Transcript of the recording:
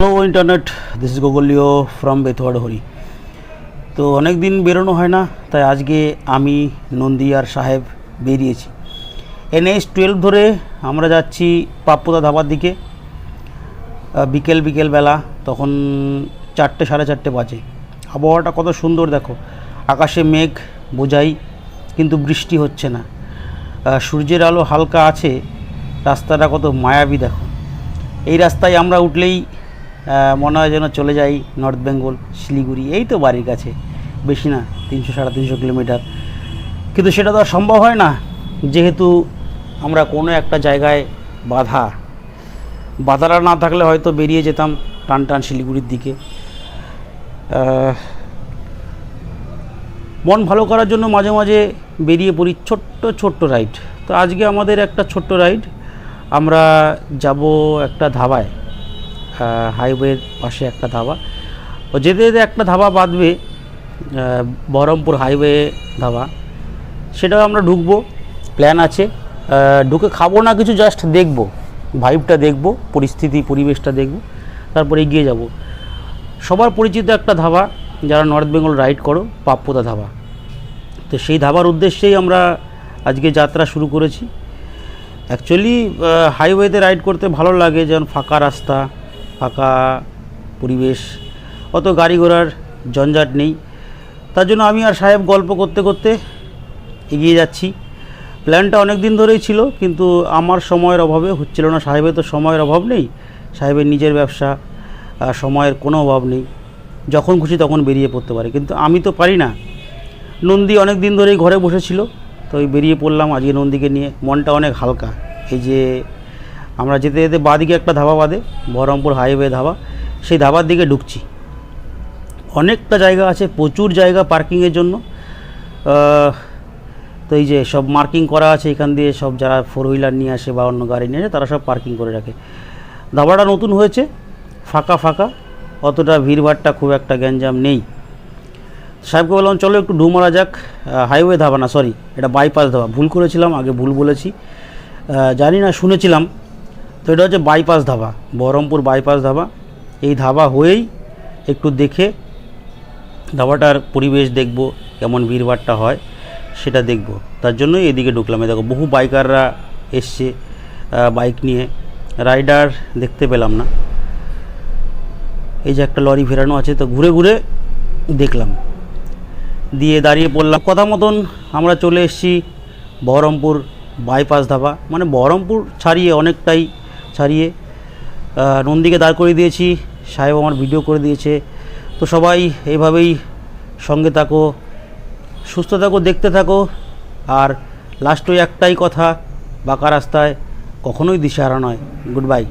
Hello internet this is গোগলিও from Bethuadahari তো অনেক দিন বেরোনো হয় না, তাই আজকে আমি নন্দিয়ার সাহেব বেরিয়েছি। এনএইচ টুয়েলভ ধরে আমরা যাচ্ছি পাপ্পদা ধাবার দিকে। বিকেল বিকেল বেলা, তখন চারটে সাড়ে চারটে বাজে। আবহাওয়াটা কত সুন্দর, দেখো। আকাশে মেঘ, বোঝাই, কিন্তু বৃষ্টি হচ্ছে না। সূর্যের আলো হালকা আছে, রাস্তাটা কত মায়াবী, দেখো। এই রাস্তায় আমরা উঠলেই মনে হয় যেন চলে যাই নর্থ বেঙ্গল শিলিগুড়ি, এই তো বাড়ির কাছে। বেশি না, তিনশো সাড়ে তিনশো কিলোমিটার। কিন্তু সেটা তো আর সম্ভব হয় না, যেহেতু আমরা কোনো একটা জায়গায় বাধা। বাধাটা না থাকলে হয়তো বেরিয়ে যেতাম টান টান শিলিগুড়ির দিকে। মন ভালো করার জন্য মাঝে মাঝে বেরিয়ে পড়ি ছোট্ট ছোট্ট রাইড। তো আজকে আমাদের একটা ছোট্ট রাইড, আমরা যাব একটা ধাবায়। হাইওয়ের পাশে একটা ধাবা। ও যেতে যেতে একটা ধাবা বাঁধবে বহরমপুর হাইওয়ে ধাবা। সেটাও আমরা ঢুকবো প্ল্যান আছে। ঢুকে খাব না কিছু জাস্ট দেখব ভাইবটা দেখব, পরিস্থিতি, পরিবেশটা দেখব, তারপর এগিয়ে যাব। সবার পরিচিত একটা ধাবা, যারা নর্থ বেঙ্গল রাইড করো, পাপ্পদা ধাবা। তো সেই ধাবার উদ্দেশ্যেই আমরা আজকে যাত্রা শুরু করেছি। অ্যাকচুয়ালি হাইওয়েতে রাইড করতে ভালো লাগে, যেমন ফাঁকা রাস্তা ফাঁকা পরিবেশ, অত গাড়ি ঘোড়ার ঝঞ্ঝাট নেই। তার জন্য আমি আর সাহেব গল্প করতে করতে এগিয়ে যাচ্ছি। প্ল্যানটা অনেক দিন ধরেই ছিল, কিন্তু আমার সময়ের অভাবে হচ্ছিল না। সাহেবের তো সময়ের অভাব নেই, সাহেবের নিজের ব্যবসা সময়ের কোনো অভাব নেই। যখন খুশি তখন বেরিয়ে পড়তে পারে। কিন্তু আমি তো পারি না। নন্দী অনেক দিন ধরেই ঘরে বসেছিল, তো ওই বেরিয়ে পড়লাম আজকে নন্দীকে নিয়ে। মনটা অনেক হালকা। এই যে আমরা যেতে যেতে বাদিকে একটা ধাবা বাদে বহরমপুর হাইওয়ে ধাবা। সেই ধাবার দিকে ঢুকছি। অনেকটা জায়গা আছে, প্রচুর জায়গা পার্কিংয়ের জন্য। তো এই যে সব মার্কিং করা আছে এখান দিয়ে, সব যারা ফোর হুইলার নিয়ে আসে বা অন্য গাড়ি নিয়ে আসে, তারা সব পার্কিং করে রাখে। ধাবাটা নতুন হয়েছে, ফাঁকা ফাঁকা, অতটা ভিড়ভাড়টা খুব একটা গ্যাঞ্জাম নেই। সাহেবকে বললাম, চলো একটু ঢু মারা যাক হাইওয়ে ধাবা না সরি এটা বাইপাস ধাবা। ভুল করেছিলাম, আগে ভুল বলেছি। জানি না, শুনেছিলাম। তো এটা হচ্ছে বাইপাস ধাবা, বহরমপুর বাইপাস ধাবা। এই ধাবা হয়েই একটু দেখে ধাবাটার পরিবেশ দেখব, কেমন ভিড়ভাড়টা হয়, সেটা দেখব। তার জন্যই এদিকে ঢুকলাম। দেখো, বহু বাইকাররা এসছে বাইক নিয়ে। রাইডার দেখতে পেলাম না। এই যে একটা লরি ফেরানো আছে, তো ঘুরে ঘুরে দেখলাম। দিয়ে দাঁড়িয়ে পড়লাম। কথা মতন আমরা চলে এসেছি বহরমপুর বাইপাস ধাবা। মানে বহরমপুর ছাড়িয়ে অনেকটাই ছাড়িয়ে নন্দীকে দাঁড় করে দিয়েছি, সাহেব আমার ভিডিও করে দিয়েছে। তো সবাই এইভাবেই সঙ্গে থাকো, সুস্থ থাকো, দেখতে থাকো। আর লাস্ট ওই একটাই কথা, বাঁকা রাস্তায় কখনোই দিশাহারা নয়। Good bye